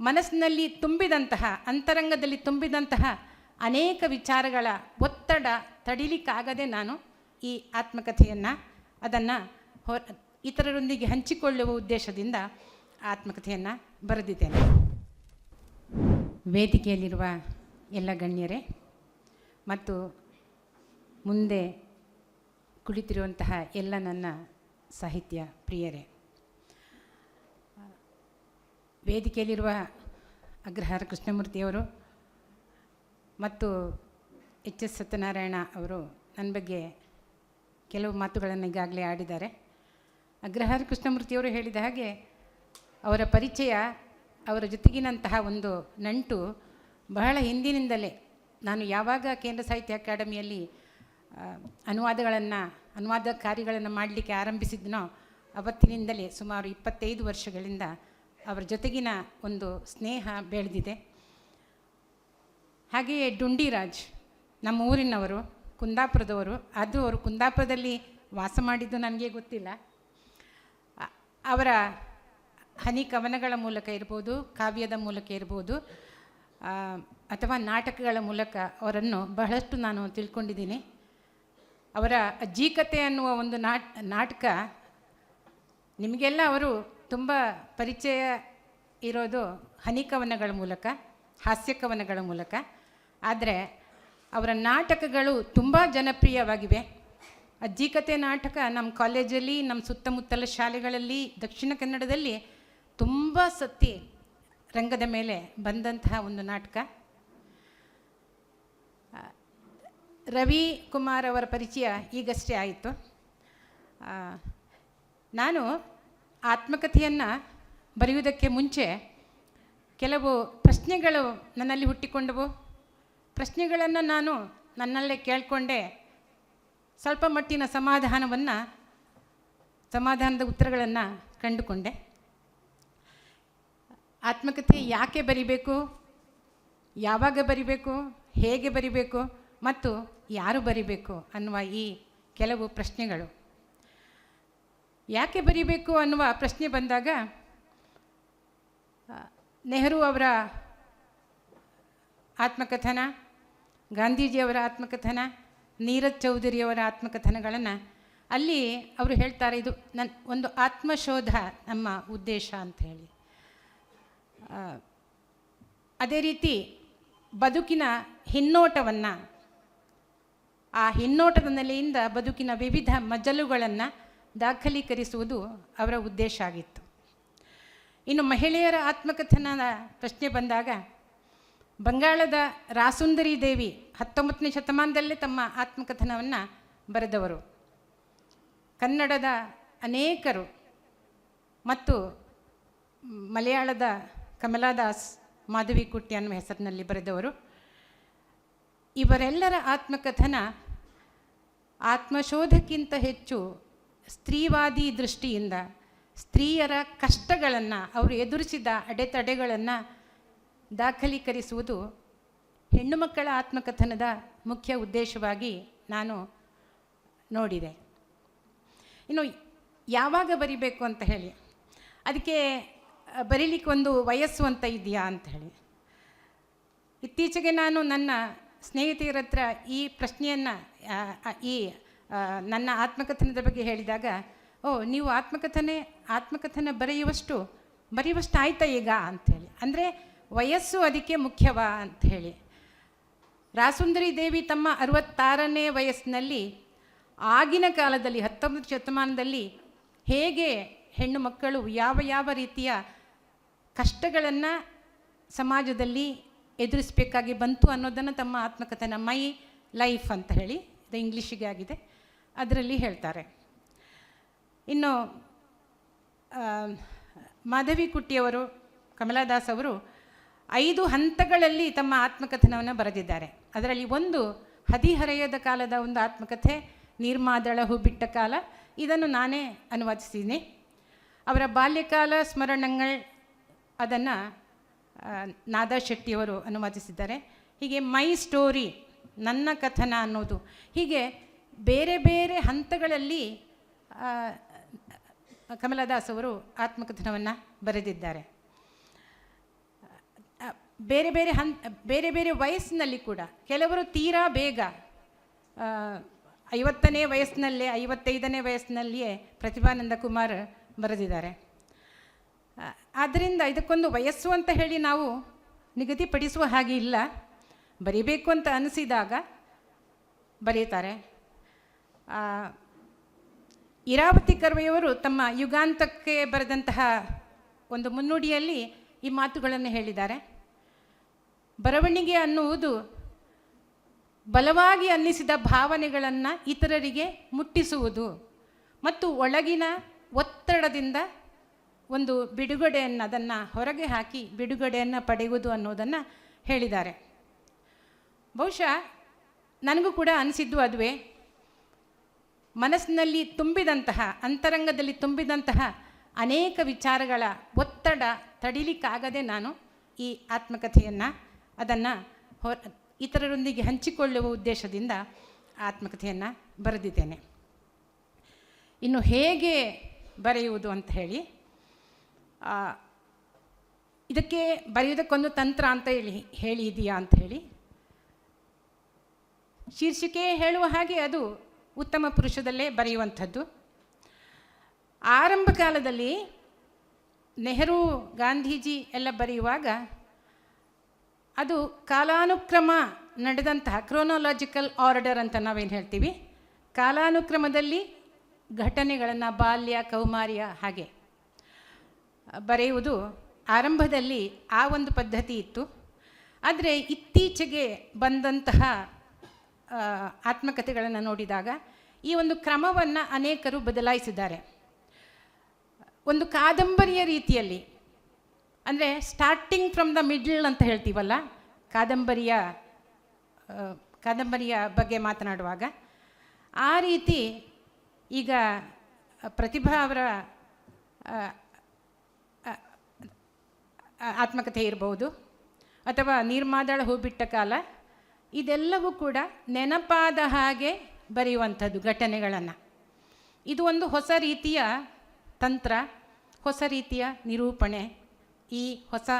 ಮನಸ್ಸಿನಲ್ಲಿ ತುಂಬಿದಂತಹ, ಅಂತರಂಗದಲ್ಲಿ ತುಂಬಿದಂತಹ ಅನೇಕ ವಿಚಾರಗಳ ಒತ್ತಡ ತಡಿಲಿಕ್ಕಾಗದೆ ನಾನು ಈ ಆತ್ಮಕಥೆಯನ್ನು ಅದನ್ನು ಹೊ, ಇತರರೊಂದಿಗೆ ಹಂಚಿಕೊಳ್ಳುವ ಉದ್ದೇಶದಿಂದ ಆತ್ಮಕಥೆಯನ್ನು ಬರೆದಿದ್ದೇನೆ. ವೇದಿಕೆಯಲ್ಲಿರುವ ಎಲ್ಲ ಗಣ್ಯರೇ, ಮತ್ತು ಮುಂದೆ ಕುಳಿತಿರುವಂತಹ ಎಲ್ಲ ನನ್ನ ಸಾಹಿತ್ಯ ಪ್ರಿಯರೇ ವೇದಿಕೆಯಲ್ಲಿರುವ ಅಗ್ರಹಾರ ಕೃಷ್ಣಮೂರ್ತಿಯವರು ಮತ್ತು ಎಚ್ ಎಸ್ ಸತ್ಯನಾರಾಯಣ ಅವರು ನನ್ನ ಬಗ್ಗೆ ಕೆಲವು ಮಾತುಗಳನ್ನು ಈಗಾಗಲೇ ಆಡಿದ್ದಾರೆ. ಅಗ್ರಹಾರ ಕೃಷ್ಣಮೂರ್ತಿಯವರು ಹೇಳಿದ ಹಾಗೆ ಅವರ ಪರಿಚಯ, ಅವರ ಜೊತೆಗಿನಂತಹ ಒಂದು ನಂಟು ಬಹಳ ಹಿಂದಿನಿಂದಲೇ ನಾನು ಯಾವಾಗ ಕೇಂದ್ರ ಸಾಹಿತ್ಯ ಅಕಾಡೆಮಿಯಲ್ಲಿ ಅನುವಾದಗಳನ್ನು, ಅನುವಾದ ಕಾರ್ಯಗಳನ್ನು ಮಾಡಲಿಕ್ಕೆ ಆರಂಭಿಸಿದ್ನೋ ಅವತ್ತಿನಿಂದಲೇ ಸುಮಾರು ಇಪ್ಪತ್ತೈದು ವರ್ಷಗಳಿಂದ ಅವರ ಜೊತೆಗಿನ ಒಂದು ಸ್ನೇಹ ಬೆಳೆದಿದೆ. ಹಾಗೆಯೇ ಡುಂಡಿರಾಜ್, ನಮ್ಮ ಊರಿನವರು, ಕುಂದಾಪುರದವರು ಅದು ಅವರು ಕುಂದಾಪುರದಲ್ಲಿ ವಾಸ ಮಾಡಿದ್ದು ನನಗೆ ಗೊತ್ತಿಲ್ಲ. ಅವರ ಹನಿ ಕವನಗಳ ಮೂಲಕ ಇರ್ಬೋದು, ಕಾವ್ಯದ ಮೂಲಕ ಇರ್ಬೋದು ಅಥವಾ ನಾಟಕಗಳ ಮೂಲಕ ಅವರನ್ನು ಬಹಳಷ್ಟು ನಾನು ತಿಳ್ಕೊಂಡಿದ್ದೀನಿ. ಅವರ ಅಜ್ಜಿಕತೆ ಅನ್ನುವ ಒಂದು ನಾಟ್, ನಾಟಕ ನಿಮಗೆಲ್ಲ ಅವರು ತುಂಬ ಪರಿಚಯ ಇರೋದು ಹನಿ ಕವನಗಳ ಮೂಲಕ ಹಾಸ್ಯ ಕವನಗಳ ಮೂಲಕ. ಆದರೆ ಅವರ ನಾಟಕಗಳು ತುಂಬ ಜನಪ್ರಿಯವಾಗಿವೆ. ಅಜ್ಜಿ ಕತೆ ನಾಟಕ ನಮ್ಮ ಕಾಲೇಜಲ್ಲಿ ನಮ್ಮ ಸುತ್ತಮುತ್ತಲ ಶಾಲೆಗಳಲ್ಲಿ, ದಕ್ಷಿಣ ಕನ್ನಡದಲ್ಲಿ ತುಂಬ ಸತಿ ರಂಗದ ಮೇಲೆ ಬಂದಂತಹ ಒಂದು ನಾಟಕ. ರವಿ ಕುಮಾರ್ ಅವರ ಪರಿಚಯ ಈಗಷ್ಟೇ ಆಯಿತು. ನಾನು ಆತ್ಮಕಥೆಯನ್ನು ಬರೆಯುವುದಕ್ಕೆ ಮುಂಚೆ ಕೆಲವು ಪ್ರಶ್ನೆಗಳು ನನ್ನಲ್ಲಿ ಹುಟ್ಟಿಕೊಂಡವು. ಪ್ರಶ್ನೆಗಳನ್ನು ನಾನು ನನ್ನಲ್ಲೇ ಕೇಳಿಕೊಂಡೆ. ಸ್ವಲ್ಪ ಮಟ್ಟಿನ ಸಮಾಧಾನವನ್ನು, ಸಮಾಧಾನದ ಉತ್ತರಗಳನ್ನು ಕಂಡುಕೊಂಡೆ. ಆತ್ಮಕಥೆ ಯಾಕೆ ಬರಿಬೇಕು? ಯಾವಾಗ ಬರಿಬೇಕು? ಹೇಗೆ ಬರಿಬೇಕು? ಮತ್ತು ಯಾರು ಬರಿಬೇಕು ಅನ್ನುವ ಈ ಕೆಲವು ಪ್ರಶ್ನೆಗಳು. ಯಾಕೆ ಬರೀಬೇಕು ಅನ್ನುವ ಪ್ರಶ್ನೆ ಬಂದಾಗ ನೆಹರು ಅವರ ಆತ್ಮಕಥನ ಗಾಂಧೀಜಿಯವರ ಆತ್ಮಕಥನ, ನೀರಜ್ ಚೌಧರಿಯವರ ಆತ್ಮಕಥನಗಳನ್ನು ಅಲ್ಲಿ ಅವರು ಹೇಳ್ತಾರೆ, ಇದು ನನ್ನ ಒಂದು ಆತ್ಮಶೋಧ ನಮ್ಮ ಉದ್ದೇಶ ಅಂತ ಹೇಳಿ. ಅದೇ ರೀತಿ ಬದುಕಿನ ಹಿನ್ನೋಟವನ್ನು, ಆ ಹಿನ್ನೋಟದ ನೆಲೆಯಿಂದ ಬದುಕಿನ ವಿವಿಧ ಮಜಲುಗಳನ್ನು ದಾಖಲೀಕರಿಸುವುದು ಅವರ ಉದ್ದೇಶ ಆಗಿತ್ತು. ಇನ್ನು ಮಹಿಳೆಯರ ಆತ್ಮಕಥನದ ಪ್ರಶ್ನೆ ಬಂದಾಗ, ಬಂಗಾಳದ ರಾಸುಂದರಿ ದೇವಿ ಹತ್ತೊಂಬತ್ತನೇ ಶತಮಾನದಲ್ಲೇ ತಮ್ಮ ಆತ್ಮಕಥನವನ್ನು ಬರೆದವರು. ಕನ್ನಡದ ಅನೇಕರು ಮತ್ತು ಮಲಯಾಳದ ಕಮಲಾದಾಸ್ ಮಾಧವಿಕುಟ್ಟಿ ಅನ್ನುವ ಹೆಸರಿನಲ್ಲಿ ಬರೆದವರು. ಇವರೆಲ್ಲರ ಆತ್ಮಕಥನ ಆತ್ಮಶೋಧಕ್ಕಿಂತ ಹೆಚ್ಚು ಸ್ತ್ರೀವಾದಿ ದೃಷ್ಟಿಯಿಂದ ಸ್ತ್ರೀಯರ ಕಷ್ಟಗಳನ್ನು ಅವರು ಎದುರಿಸಿದ ಅಡೆತಡೆಗಳನ್ನು ದಾಖಲೀಕರಿಸುವುದು ಹೆಣ್ಣು ಮಕ್ಕಳ ಆತ್ಮಕಥನದ ಮುಖ್ಯ ಉದ್ದೇಶವಾಗಿ ನಾನು ನೋಡಿದೆ. ಇನ್ನು ಯಾವಾಗ ಬರಿಬೇಕು ಅಂತ ಹೇಳಿ, ಅದಕ್ಕೆ ಬರೀಲಿಕ್ಕೆ ಒಂದು ವಯಸ್ಸು ಅಂತ ಇದೆಯಾ ಅಂತ ಹೇಳಿ. ಇತ್ತೀಚೆಗೆ ನಾನು ನನ್ನ ಸ್ನೇಹಿತೆಯರ ಹತ್ರ ಈ ಪ್ರಶ್ನೆಯನ್ನು ಈ ನನ್ನ ಆತ್ಮಕಥನದ ಬಗ್ಗೆ ಹೇಳಿದಾಗ, ಓ, ನೀವು ಆತ್ಮಕಥನೆ, ಆತ್ಮಕಥನ ಬರೆಯುವಷ್ಟು ಬರೆಯುವಷ್ಟು ಆಯ್ತಾ ಈಗ ಅಂಥೇಳಿ. ಅಂದರೆ ವಯಸ್ಸು ಅದಕ್ಕೆ ಮುಖ್ಯವಾ ಅಂತ ಹೇಳಿ ರಾಸುಂದರಿ ದೇವಿ ತಮ್ಮ ಅರವತ್ತಾರನೇ ವಯಸ್ಸಿನಲ್ಲಿ ಆಗಿನ ಕಾಲದಲ್ಲಿ, ಹತ್ತೊಂಬತ್ತು ಶತಮಾನದಲ್ಲಿ ಹೇಗೆ ಹೆಣ್ಣು ಮಕ್ಕಳು ಯಾವ ಯಾವ ರೀತಿಯ ಕಷ್ಟಗಳನ್ನು ಸಮಾಜದಲ್ಲಿ ಎದುರಿಸಬೇಕಾಗಿ ಬಂತು ಅನ್ನೋದನ್ನು ತಮ್ಮ ಆತ್ಮಕಥನ ಮೈ ಲೈಫ್ ಅಂತ ಹೇಳಿ, ಇದು ಇಂಗ್ಲೀಷಿಗೆ ಆಗಿದೆ. ಅದರಲ್ಲಿ ಹೇಳ್ತಾರೆ. ಇನ್ನು ಮಾಧವಿ ಕುಟ್ಟಿಯವರು, ಕಮಲಾದಾಸ್ ಅವರು ಐದು ಹಂತಗಳಲ್ಲಿ ತಮ್ಮ ಆತ್ಮಕಥನವನ್ನು ಬರೆದಿದ್ದಾರೆ. ಅದರಲ್ಲಿ ಒಂದು ಹದಿಹರೆಯದ ಕಾಲದ ಒಂದು ಆತ್ಮಕಥೆ ನಿರ್ಮಾದಳ ಹೂ ಬಿಟ್ಟ ಕಾಲ, ಇದನ್ನು ನಾನೇ ಅನುವಾದಿಸಿದ್ದೀನಿ. ಅವರ ಬಾಲ್ಯಕಾಲ ಸ್ಮರಣಗಳು, ಅದನ್ನು ನಾದಾ ಶೆಟ್ಟಿಯವರು ಅನುವಾದಿಸಿದ್ದಾರೆ. ಹೀಗೆ ಮೈ ಸ್ಟೋರಿ, ನನ್ನ ಕಥನ ಅನ್ನೋದು, ಹೀಗೆ ಬೇರೆ ಬೇರೆ ಹಂತಗಳಲ್ಲಿ ಕಮಲದಾಸ್ ಅವರು ಆತ್ಮಕಥನವನ್ನು ಬರೆದಿದ್ದಾರೆ. ಬೇರೆ ಬೇರೆ ಹಂತ ಬೇರೆ ಬೇರೆ ವಯಸ್ಸಿನಲ್ಲಿ ಕೂಡ, ಕೆಲವರು ತೀರಾ ಬೇಗ ಐವತ್ತನೇ ವಯಸ್ಸಿನಲ್ಲೇ, ಐವತ್ತೈದನೇ ವಯಸ್ಸಿನಲ್ಲಿಯೇ ಪ್ರತಿಭಾನಂದ ಕುಮಾರ್ ಬರೆದಿದ್ದಾರೆ. ಆದ್ದರಿಂದ ಇದಕ್ಕೊಂದು ವಯಸ್ಸು ಅಂತ ಹೇಳಿ ನಾವು ನಿಗದಿಪಡಿಸುವ ಹಾಗೆ ಇಲ್ಲ. ಬರಿಬೇಕು ಅಂತ ಅನಿಸಿದಾಗ ಬರೀತಾರೆ. ಇರಾವತಿ ಕರ್ವೆಯವರು ತಮ್ಮ ಯುಗಾಂತಕ್ಕೆ ಬರೆದಂತಹ ಒಂದು ಮುನ್ನುಡಿಯಲ್ಲಿ ಈ ಮಾತುಗಳನ್ನು ಹೇಳಿದ್ದಾರೆ. ಬರವಣಿಗೆ ಅನ್ನುವುದು ಬಲವಾಗಿ ಅನ್ನಿಸಿದ ಭಾವನೆಗಳನ್ನು ಇತರರಿಗೆ ಮುಟ್ಟಿಸುವುದು ಮತ್ತು ಒಳಗಿನ ಒತ್ತಡದಿಂದ ಒಂದು ಬಿಡುಗಡೆಯನ್ನು, ಅದನ್ನು ಹೊರಗೆ ಹಾಕಿ ಬಿಡುಗಡೆಯನ್ನು ಪಡೆಯುವುದು ಅನ್ನೋದನ್ನು ಹೇಳಿದ್ದಾರೆ. ಬಹುಶಃ ನನಗೂ ಕೂಡ ಅನಿಸಿದ್ದು ಅದುವೇ. ಮನಸ್ಸಿನಲ್ಲಿ ತುಂಬಿದಂತಹ, ಅಂತರಂಗದಲ್ಲಿ ತುಂಬಿದಂತಹ ಅನೇಕ ವಿಚಾರಗಳ ಒತ್ತಡ ತಡಿಲಿಕ್ಕಾಗದೆ ನಾನು ಈ ಆತ್ಮಕಥೆಯನ್ನು ಅದನ್ನು ಹೊ, ಇತರರೊಂದಿಗೆ ಹಂಚಿಕೊಳ್ಳುವ ಉದ್ದೇಶದಿಂದ ಆತ್ಮಕಥೆಯನ್ನು ಬರೆದಿದ್ದೇನೆ. ಇನ್ನು ಹೇಗೆ ಬರೆಯುವುದು ಅಂತ ಹೇಳಿ ಇದಕ್ಕೆ ಬರೆಯುವುದಕ್ಕೊಂದು ತಂತ್ರ ಅಂತ ಹೇಳಿ ಹೇಳಿ ಇದೆಯಾ ಅಂತ ಹೇಳಿ. ಶೀರ್ಷಿಕೆ ಹೇಳುವ ಹಾಗೆ ಅದು ಉತ್ತಮ ಪುರುಷದಲ್ಲೇ ಬರೆಯುವಂಥದ್ದು. ಆರಂಭ ಕಾಲದಲ್ಲಿ ನೆಹರು, ಗಾಂಧೀಜಿ ಎಲ್ಲ ಬರೆಯುವಾಗ ಅದು ಕಾಲಾನುಕ್ರಮ ನಡೆದಂತಹ ಕ್ರೋನಾಲಜಿಕಲ್ ಆರ್ಡರ್ ಅಂತ ನಾವೇನು ಹೇಳ್ತೀವಿ? ಕಾಲಾನುಕ್ರಮದಲ್ಲಿ ಘಟನೆಗಳನ್ನು ಬಾಲ್ಯ, ಕೌಮಾರ್ಯ ಹಾಗೆ ಬರೆಯುವುದು ಆರಂಭದಲ್ಲಿ ಆ ಒಂದು ಪದ್ಧತಿ ಇತ್ತು. ಆದರೆ ಇತ್ತೀಚೆಗೆ ಬಂದಂತಹ ಆತ್ಮಕಥೆಗಳನ್ನು ನೋಡಿದಾಗ ಈ ಒಂದು ಕ್ರಮವನ್ನು ಅನೇಕರು ಬದಲಾಯಿಸಿದ್ದಾರೆ. ಒಂದು ಕಾದಂಬರಿಯ ರೀತಿಯಲ್ಲಿ, ಅಂದರೆ ಸ್ಟಾರ್ಟಿಂಗ್ ಫ್ರಮ್ ದ ಮಿಡ್ಲ್ ಅಂತ ಹೇಳ್ತೀವಲ್ಲ, ಕಾದಂಬರಿಯ ಕಾದಂಬರಿಯ ಬಗ್ಗೆ ಮಾತನಾಡುವಾಗ, ಆ ರೀತಿ ಈಗ ಪ್ರತಿಭಾ ಅವರ ಆತ್ಮಕಥೆ ಇರಬಹುದು ಅಥವಾ ನೀರ್ಮಾದಳ ಹೂಬಿಟ್ಟ ಕಾಲ, ಇದೆಲ್ಲವೂ ಕೂಡ ನೆನಪಾದ ಹಾಗೆ ಬರೆಯುವಂಥದ್ದು ಘಟನೆಗಳನ್ನು. ಇದು ಒಂದು ಹೊಸ ರೀತಿಯ ತಂತ್ರ, ಹೊಸ ರೀತಿಯ ನಿರೂಪಣೆ ಈ ಹೊಸ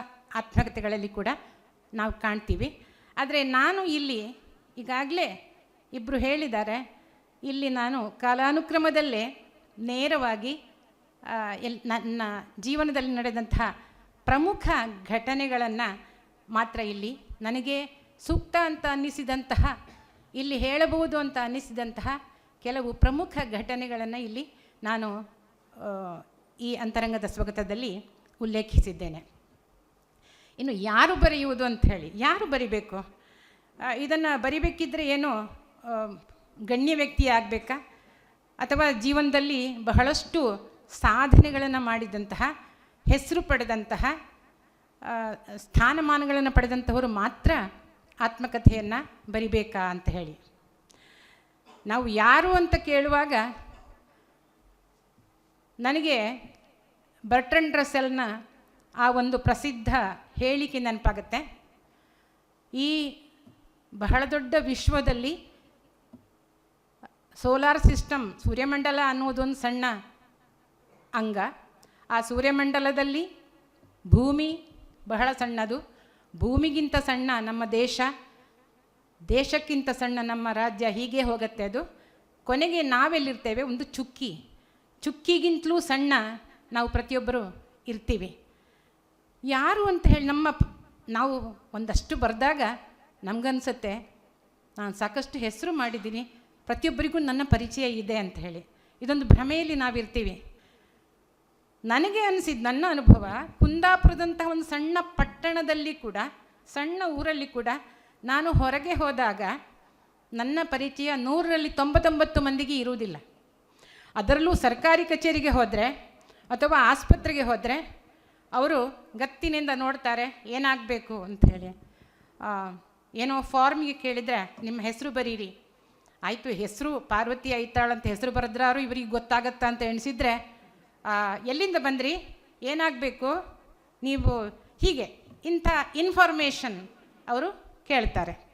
ಆತ್ಮಕತೆಗಳಲ್ಲಿ ಕೂಡ ನಾವು ಕಾಣ್ತೀವಿ. ಆದರೆ ನಾನು ಇಲ್ಲಿ ಈಗಾಗಲೇ ಇಬ್ಬರು ಹೇಳಿದ್ದಾರೆ. ಇಲ್ಲಿ ನಾನು ಕಾಲಾನುಕ್ರಮದಲ್ಲೇ ನೇರವಾಗಿ ಎಲ್, ನನ್ನ ಜೀವನದಲ್ಲಿ ನಡೆದಂತಹ ಪ್ರಮುಖ ಘಟನೆಗಳನ್ನು ಮಾತ್ರ ಇಲ್ಲಿ ನನಗೆ ಸೂಕ್ತ ಅಂತ ಅನ್ನಿಸಿದಂತಹ ಇಲ್ಲಿ ಹೇಳಬಹುದು ಅಂತ ಅನ್ನಿಸಿದಂತಹ ಕೆಲವು ಪ್ರಮುಖ ಘಟನೆಗಳನ್ನು ಇಲ್ಲಿ ನಾನು ಈ ಅಂತರಂಗದ ಸ್ವಗತದಲ್ಲಿ ಉಲ್ಲೇಖಿಸಿದ್ದೇನೆ. ಇನ್ನು ಯಾರು ಬರೆಯುವುದು ಅಂತ ಹೇಳಿ, ಯಾರು ಬರಿಬೇಕು? ಇದನ್ನು ಬರಿಬೇಕಿದ್ರೆ ಏನು ಗಣ್ಯ ವ್ಯಕ್ತಿ ಆಗಬೇಕಾ? ಅಥವಾ ಜೀವನದಲ್ಲಿ ಬಹಳಷ್ಟು ಸಾಧನೆಗಳನ್ನು ಮಾಡಿದಂತಹ, ಹೆಸರು ಪಡೆದಂತಹ ಸ್ಥಾನಮಾನಗಳನ್ನು ಪಡೆದಂಥವರು ಮಾತ್ರ ಆತ್ಮಕಥೆಯನ್ನು ಬರಿಬೇಕಾ ಅಂತ ಹೇಳಿ. ನಾವು ಯಾರು ಅಂತ ಕೇಳುವಾಗ ನನಗೆ ಬರ್ಟ್ರಂಡ್ ರಸೆಲ್ನ ಆ ಒಂದು ಪ್ರಸಿದ್ಧ ಹೇಳಿಕೆ ನೆನಪಾಗುತ್ತೆ. ಈ ಬಹಳ ದೊಡ್ಡ ವಿಶ್ವದಲ್ಲಿ ಸೋಲಾರ್ ಸಿಸ್ಟಮ್ ಸೂರ್ಯಮಂಡಲ ಅನ್ನೋದೊಂದು ಸಣ್ಣ ಅಂಗ. ಆ ಸೂರ್ಯಮಂಡಲದಲ್ಲಿ ಭೂಮಿ ಬಹಳ ಸಣ್ಣದು. ಭೂಮಿಗಿಂತ ಸಣ್ಣ ನಮ್ಮ ದೇಶ, ದೇಶಕ್ಕಿಂತ ಸಣ್ಣ ನಮ್ಮ ರಾಜ್ಯ ಹೀಗೆ ಹೋಗುತ್ತೆ ಅದು. ಕೊನೆಗೆ ನಾವೆಲ್ಲಿರ್ತೇವೆ? ಒಂದು ಚುಕ್ಕಿ. ಚುಕ್ಕಿಗಿಂತಲೂ ಸಣ್ಣ ನಾವು ಪ್ರತಿಯೊಬ್ಬರು ಇರ್ತೀವಿ. ಯಾರು ಅಂತ ಹೇಳಿ ನಮ್ಮ ನಾವು ಒಂದಷ್ಟು ಬರೆದಾಗ ನಮಗನ್ಸುತ್ತೆ, ನಾನು ಸಾಕಷ್ಟು ಹೆಸರು ಮಾಡಿದ್ದೀನಿ, ಪ್ರತಿಯೊಬ್ಬರಿಗೂ ನನ್ನ ಪರಿಚಯ ಇದೆ ಅಂತ ಹೇಳಿ. ಇದೊಂದು ಭ್ರಮೆಯಲ್ಲಿ ನಾವಿರ್ತೀವಿ. ನನಗೆ ಅನಿಸಿದ ನನ್ನ ಅನುಭವ, ಕುಂದಾಪುರದಂತಹ ಒಂದು ಸಣ್ಣ ಪಟ್ಟಣದಲ್ಲಿ ಕೂಡ, ಸಣ್ಣ ಊರಲ್ಲಿ ಕೂಡ ನಾನು ಹೊರಗೆ ಹೋದಾಗ ನನ್ನ ಪರಿಚಯ ನೂರರಲ್ಲಿ ತೊಂಬತ್ತೊಂಬತ್ತು ಮಂದಿಗೆ ಇರುವುದಿಲ್ಲ. ಅದರಲ್ಲೂ ಸರ್ಕಾರಿ ಕಚೇರಿಗೆ ಹೋದರೆ ಅಥವಾ ಆಸ್ಪತ್ರೆಗೆ ಹೋದರೆ ಅವರು ಗತ್ತಿನಿಂದ ನೋಡ್ತಾರೆ, ಏನಾಗಬೇಕು ಅಂಥೇಳಿ ಏನೋ ಫಾರ್ಮಿಗೆ ಕೇಳಿದರೆ ನಿಮ್ಮ ಹೆಸರು ಬರೀರಿ. ಆಯಿತು, ಹೆಸರು ಪಾರ್ವತಿ ಐತಾಳಂತ ಹೆಸರು ಬರೆದ್ರಾರು ಇವರಿಗೆ ಗೊತ್ತಾಗತ್ತಾ ಅಂತ ಎಣಿಸಿದ್ರೆ ಎಲ್ಲಿಂದ ಬಂದ್ರಿ? ಏನಾಗಬೇಕು? ನೀವು ಹೀಗೆ ಇಂಥ ಇನ್ಫಾರ್ಮೇಷನ್ ಅವರು ಕೇಳ್ತಾರೆ.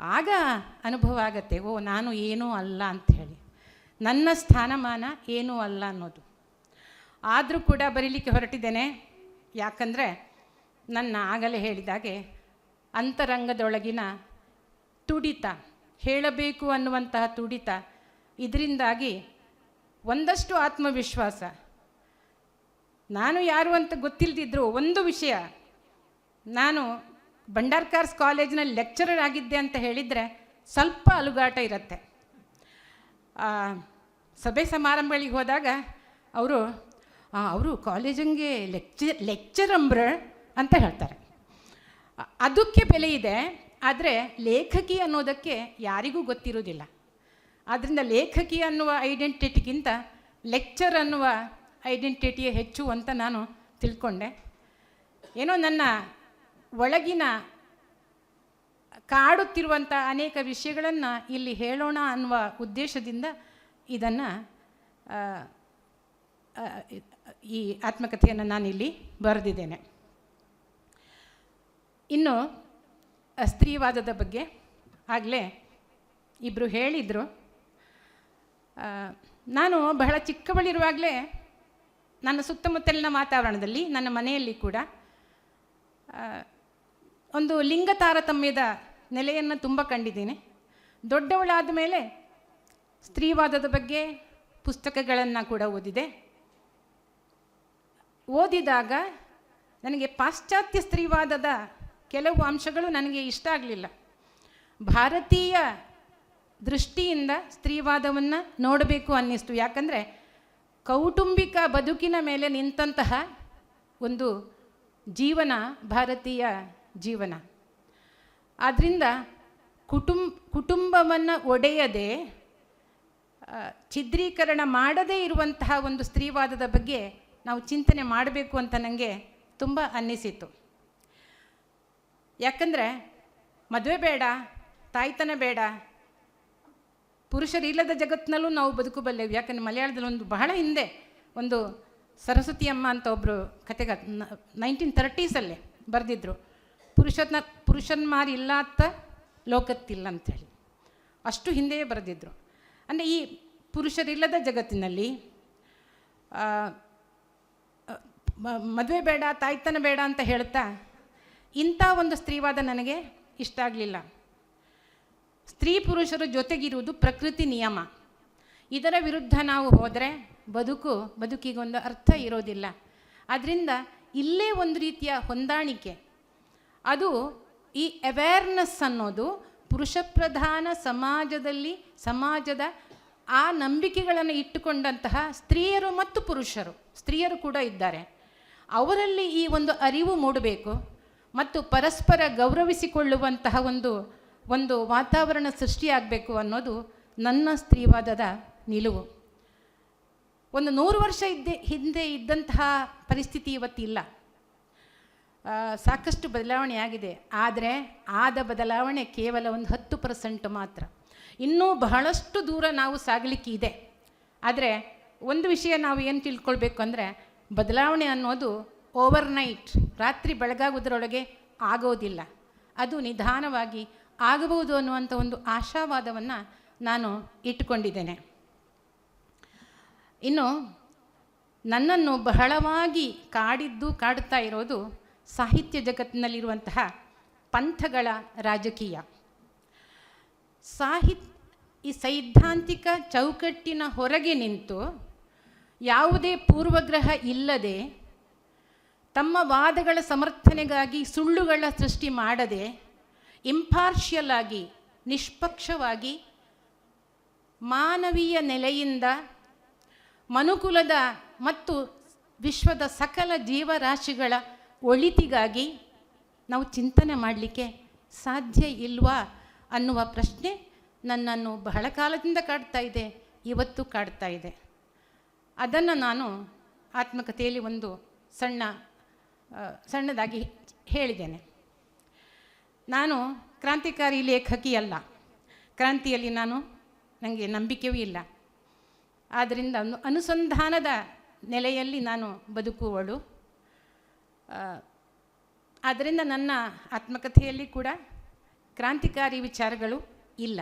ಆಗ ಅನುಭವ ಆಗತ್ತೆ, ಓ, ನಾನು ಏನೂ ಅಲ್ಲ ಅಂಥೇಳಿ ನನ್ನ ಸ್ಥಾನಮಾನ ಏನೂ ಅಲ್ಲ ಅನ್ನೋದು. ಆದರೂ ಕೂಡ ಬರೀಲಿಕ್ಕೆ ಹೊರಟಿದ್ದೇನೆ. ಯಾಕಂದರೆ ನನ್ನ ಆಗಲೇ ಹೇಳಿದಾಗೆ ಅಂತರಂಗದೊಳಗಿನ ತುಡಿತ, ಹೇಳಬೇಕು ಅನ್ನುವಂತಹ ತುಡಿತ, ಇದರಿಂದಾಗಿ ಒಂದಷ್ಟು ಆತ್ಮವಿಶ್ವಾಸ ನಾನು ಯಾರು ಅಂತ ಗೊತ್ತಿಲ್ಲದಿದ್ದರೂ ಒಂದು ವಿಷಯ, ನಾನು ಭಂಡಾರ್ಕಾರ್ಸ್ ಕಾಲೇಜಿನಲ್ಲಿ ಲೆಕ್ಚರರ್ ಆಗಿದ್ದೆ ಅಂತ ಹೇಳಿದರೆ ಸ್ವಲ್ಪ ಅಲುಗಾಟ ಇರುತ್ತೆ. ಸಭೆ ಸಮಾರಂಭಗಳಿಗೆ ಹೋದಾಗ ಅವರು ಅವರು ಕಾಲೇಜಂಗೆ ಲೆಕ್ಚರ್ ಲೆಕ್ಚರಂಬ್ರ ಅಂತ ಹೇಳ್ತಾರೆ. ಅದಕ್ಕೆ ಬೆಲೆ ಇದೆ, ಆದರೆ ಲೇಖಕಿ ಅನ್ನೋದಕ್ಕೆ ಯಾರಿಗೂ ಗೊತ್ತಿರೋದಿಲ್ಲ ಆದ್ದರಿಂದ ಲೇಖಕಿ ಅನ್ನುವ ಐಡೆಂಟಿಟಿಗಿಂತ ಲೆಕ್ಚರ್ ಅನ್ನುವ ಐಡೆಂಟಿಟಿಯೇ ಹೆಚ್ಚು ಅಂತ ನಾನು ತಿಳ್ಕೊಂಡೆ. ಏನೋ ನನ್ನ ಒಳಗಿನ ಕಾಡುತ್ತಿರುವಂಥ ಅನೇಕ ವಿಷಯಗಳನ್ನು ಇಲ್ಲಿ ಹೇಳೋಣ ಅನ್ನುವ ಉದ್ದೇಶದಿಂದ ಇದನ್ನು ಈ ಆತ್ಮಕಥೆಯನ್ನು ನಾನಿಲ್ಲಿ ಬರೆದಿದ್ದೇನೆ. ಇನ್ನು ಸ್ತ್ರೀವಾದದ ಬಗ್ಗೆ ಆಗಲೇ ಇಬ್ಬರು ಹೇಳಿದರು. ನಾನು ಬಹಳ ಚಿಕ್ಕವಳಿರುವಾಗಲೇ ನನ್ನ ಸುತ್ತಮುತ್ತಲಿನ ವಾತಾವರಣದಲ್ಲಿ, ನನ್ನ ಮನೆಯಲ್ಲಿ ಕೂಡ ಒಂದು ಲಿಂಗ ತಾರತಮ್ಯದ ನೆಲೆಯನ್ನು ತುಂಬ ಕಂಡಿದ್ದೀನಿ. ದೊಡ್ಡವಳಾದ ಮೇಲೆ ಸ್ತ್ರೀವಾದದ ಬಗ್ಗೆ ಪುಸ್ತಕಗಳನ್ನು ಕೂಡ ಓದಿದೆ. ಓದಿದಾಗ ನನಗೆ ಪಾಶ್ಚಾತ್ಯ ಸ್ತ್ರೀವಾದದ ಕೆಲವು ಅಂಶಗಳು ನನಗೆ ಇಷ್ಟ ಆಗಲಿಲ್ಲ. ಭಾರತೀಯ ದೃಷ್ಟಿಯಿಂದ ಸ್ತ್ರೀವಾದವನ್ನು ನೋಡಬೇಕು ಅನ್ನಿಸ್ತು. ಯಾಕಂದರೆ ಕೌಟುಂಬಿಕ ಬದುಕಿನ ಮೇಲೆ ನಿಂತಹ ಒಂದು ಜೀವನ, ಭಾರತೀಯ ಜೀವನ. ಆದ್ದರಿಂದ ಕುಟುಂಬ ಕುಟುಂಬವನ್ನು ಒಡೆಯದೆ ಚಿದ್ರೀಕರಣ ಮಾಡದೇ ಇರುವಂತಹ ಒಂದು ಸ್ತ್ರೀವಾದದ ಬಗ್ಗೆ ನಾವು ಚಿಂತನೆ ಮಾಡಬೇಕು ಅಂತ ನನಗೆ ತುಂಬ ಅನ್ನಿಸಿತು ಯಾಕಂದರೆ ಮದುವೆ ಬೇಡ, ತಾಯ್ತನ ಬೇಡ ಪುರುಷರಿಲ್ಲದ ಜಗತ್ತಿನಲ್ಲೂ ನಾವು ಬದುಕಬಲ್ಲೆವು ಯಾಕಂದರೆ ಮಲಯಾಳದಲ್ಲಿ ಒಂದು ಬಹಳ ಹಿಂದೆ ಒಂದು ಸರಸ್ವತಿ ಅಮ್ಮ ಅಂತ ಒಬ್ಬರು ಕತೆಗ ನೈನ್ಟೀನ್ ತರ್ಟೀಸಲ್ಲೇ ಬರೆದಿದ್ದರು ಪುರುಷನ ಪುರುಷನ್ಮಾರ್ ಇಲ್ಲ ಅಂತ ಲೋಕತ್ತಿಲ್ಲ ಅಂಥೇಳಿ ಅಷ್ಟು ಹಿಂದೆಯೇ ಬರೆದಿದ್ದರು ಅಂದರೆ ಈ ಪುರುಷರಿಲ್ಲದ ಜಗತ್ತಿನಲ್ಲಿ ಮದುವೆ ಬೇಡ, ತಾಯ್ತನ ಬೇಡ ಅಂತ ಹೇಳ್ತಾ ಇಂಥ ಒಂದು ಸ್ತ್ರೀವಾದ ನನಗೆ ಇಷ್ಟ ಆಗಲಿಲ್ಲ. ಸ್ತ್ರೀ ಪುರುಷರು ಜೊತೆಗಿರುವುದು ಪ್ರಕೃತಿ ನಿಯಮ. ಇದರ ವಿರುದ್ಧ ನಾವು ಹೋದರೆ ಬದುಕು, ಬದುಕಿಗೊಂದು ಅರ್ಥ ಇರೋದಿಲ್ಲ. ಆದ್ದರಿಂದ ಇಲ್ಲೇ ಒಂದು ರೀತಿಯ ಹೊಂದಾಣಿಕೆ. ಅದು ಈ ಅವೇರ್ನೆಸ್ ಅನ್ನೋದು ಪುರುಷ ಪ್ರಧಾನ ಸಮಾಜದಲ್ಲಿ, ಸಮಾಜದ ಆ ನಂಬಿಕೆಗಳನ್ನು ಇಟ್ಟುಕೊಂಡಂತಹ ಸ್ತ್ರೀಯರು ಮತ್ತು ಪುರುಷರು, ಸ್ತ್ರೀಯರು ಕೂಡ ಇದ್ದಾರೆ. ಅವರಲ್ಲಿ ಈ ಒಂದು ಅರಿವು ಮೂಡಬೇಕು ಮತ್ತು ಪರಸ್ಪರ ಗೌರವಿಸಿಕೊಳ್ಳುವಂತಹ ಒಂದು ಒಂದು ವಾತಾವರಣ ಸೃಷ್ಟಿಯಾಗಬೇಕು ಅನ್ನೋದು ನನ್ನ ಸ್ತ್ರೀವಾದದ ನಿಲುವು. ಒಂದು ನೂರು ವರ್ಷ ಇದ್ದೆ, ಹಿಂದೆ ಇದ್ದಂತಹ ಪರಿಸ್ಥಿತಿ ಇವತ್ತಿಲ್ಲ. ಸಾಕಷ್ಟು ಬದಲಾವಣೆ ಆಗಿದೆ. ಆದರೆ ಆದ ಬದಲಾವಣೆ ಕೇವಲ ಒಂದು ಹತ್ತು ಪರ್ಸೆಂಟ್ ಮಾತ್ರ. ಇನ್ನೂ ಬಹಳಷ್ಟು ದೂರ ನಾವು ಸಾಗಲಿಕ್ಕೆ ಇದೆ. ಆದರೆ ಒಂದು ವಿಷಯ ನಾವು ಏನು ತಿಳ್ಕೊಳ್ಬೇಕು ಅಂದರೆ, ಬದಲಾವಣೆ ಅನ್ನೋದು ಓವರ್ನೈಟ್, ರಾತ್ರಿ ಬೆಳಗಾಗೋದ್ರೊಳಗೆ ಆಗೋದಿಲ್ಲ. ಅದು ನಿಧಾನವಾಗಿ ಆಗಬಹುದು ಅನ್ನುವಂಥ ಒಂದು ಆಶಾವಾದವನ್ನು ನಾನು ಇಟ್ಟುಕೊಂಡಿದ್ದೇನೆ. ಇನ್ನು ನನ್ನನ್ನು ಬಹಳವಾಗಿ ಕಾಡಿದ್ದು, ಕಾಡುತ್ತಾ ಇರೋದು ಸಾಹಿತ್ಯ ಜಗತ್ತಿನಲ್ಲಿರುವಂತಹ ಪಂಥಗಳ ರಾಜಕೀಯ. ಸಾಹಿತ್, ಈ ಸೈದ್ಧಾಂತಿಕ ಚೌಕಟ್ಟಿನ ಹೊರಗೆ ನಿಂತು ಯಾವುದೇ ಪೂರ್ವಗ್ರಹ ಇಲ್ಲದೆ ತಮ್ಮ ವಾದಗಳ ಸಮರ್ಥನೆಗಾಗಿ ಸುಳ್ಳುಗಳ ಸೃಷ್ಟಿ ಮಾಡದೆ ಇಂಪಾರ್ಷಿಯಲ್ ಆಗಿ ನಿಷ್ಪಕ್ಷವಾಗಿ ಮಾನವೀಯ ನೆಲೆಯಿಂದ ಮನುಕುಲದ ಮತ್ತು ವಿಶ್ವದ ಸಕಲ ಜೀವರಾಶಿಗಳ ಒಳಿತಿಗಾಗಿ ನಾವು ಚಿಂತನೆ ಮಾಡಲಿಕ್ಕೆ ಸಾಧ್ಯ ಇಲ್ವಾ ಅನ್ನುವ ಪ್ರಶ್ನೆ ನನ್ನನ್ನು ಬಹಳ ಕಾಲದಿಂದ ಕಾಡ್ತಾ ಇದೆ ಇವತ್ತು ಕಾಡ್ತಾ ಇದೆ ಅದನ್ನು ನಾನು ಆತ್ಮಕಥೆಯಲ್ಲಿ ಒಂದು ಸಣ್ಣ ಸಣ್ಣದಾಗಿ ಹೇಳಿದ್ದೇನೆ ನಾನು ಕ್ರಾಂತಿಕಾರಿ ಲೇಖಕಿ ಅಲ್ಲ. ಕ್ರಾಂತಿಯಲ್ಲಿ ನಾನು ನನಗೆ ನಂಬಿಕೆಯೂ ಇಲ್ಲ. ಆದ್ದರಿಂದ ಅನುಸಂಧಾನದ ನೆಲೆಯಲ್ಲಿ ನಾನು ಬದುಕುವಳು. ಆದ್ದರಿಂದ ನನ್ನ ಆತ್ಮಕಥೆಯಲ್ಲಿ ಕೂಡ ಕ್ರಾಂತಿಕಾರಿ ವಿಚಾರಗಳು ಇಲ್ಲ.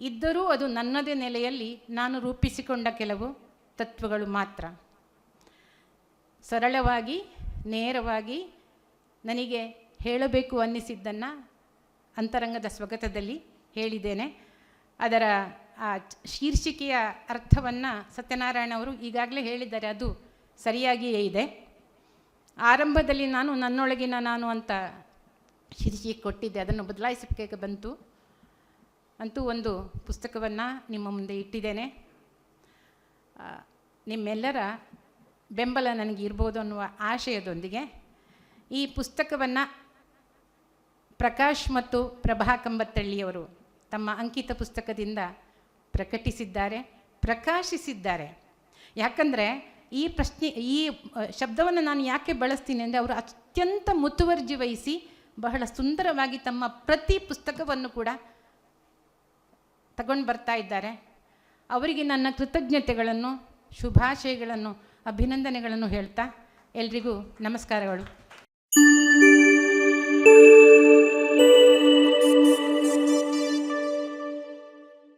ಇದ್ದರೂ ಅದು ನನ್ನದೇ ನೆಲೆಯಲ್ಲಿ ನಾನು ರೂಪಿಸಿಕೊಂಡ ಕೆಲವು ತತ್ವಗಳು ಮಾತ್ರ. ಸರಳವಾಗಿ, ನೇರವಾಗಿ ನನಗೆ ಹೇಳಬೇಕು ಅನ್ನಿಸಿದ್ದನ್ನು ಅಂತರಂಗದ ಸ್ವಗತದಲ್ಲಿ ಹೇಳಿದ್ದೇನೆ. ಅದರ ಆ ಶೀರ್ಷಿಕೆಯ ಅರ್ಥವನ್ನು ಸತ್ಯನಾರಾಯಣ ಅವರು ಈಗಾಗಲೇ ಹೇಳಿದ್ದಾರೆ, ಅದು ಸರಿಯಾಗಿಯೇ ಇದೆ. ಆರಂಭದಲ್ಲಿ ನಾನು ನನ್ನೊಳಗಿನ ನಾನು ಅಂತ ಶೀರ್ಷಿಕೆ ಕೊಟ್ಟಿದ್ದೆ, ಅದನ್ನು ಬದಲಾಯಿಸಬೇಕು ಬಂತು ಅಂತೂ ಒಂದು ಪುಸ್ತಕವನ್ನು ನಿಮ್ಮ ಮುಂದೆ ಇಟ್ಟಿದ್ದೇನೆ. ನಿಮ್ಮೆಲ್ಲರ ಬೆಂಬಲ ನನಗೆ ಇರ್ಬೋದು ಅನ್ನುವ ಆಶಯದೊಂದಿಗೆ ಈ ಪುಸ್ತಕವನ್ನು ಪ್ರಕಾಶ್ ಮತ್ತು ಪ್ರಭಾ ಕಂಬತ್ತಳ್ಳಿಯವರು ತಮ್ಮ ಅಂಕಿತ ಪುಸ್ತಕದಿಂದ ಪ್ರಕಟಿಸಿದ್ದಾರೆ, ಪ್ರಕಾಶಿಸಿದ್ದಾರೆ. ಯಾಕಂದರೆ ಈ ಪ್ರಶ್ನೆ, ಈ ಶಬ್ದವನ್ನು ನಾನು ಯಾಕೆ ಬಳಸ್ತೀನಿ ಅಂದರೆ ಅವರು ಅತ್ಯಂತ ಮುತುವರ್ಜಿ ವಹಿಸಿ ಬಹಳ ಸುಂದರವಾಗಿ ತಮ್ಮ ಪ್ರತಿ ಪುಸ್ತಕವನ್ನು ಕೂಡ ತಗೊಂಡು ಬರ್ತಾ ಇದ್ದಾರೆ. ಅವರಿಗೆ ನನ್ನ ಕೃತಜ್ಞತೆಗಳನ್ನು, ಶುಭಾಶಯಗಳನ್ನು, ಅಭಿನಂದನೆಗಳನ್ನು ಹೇಳ್ತಾ ಎಲ್ರಿಗೂ ನಮಸ್ಕಾರಗಳು.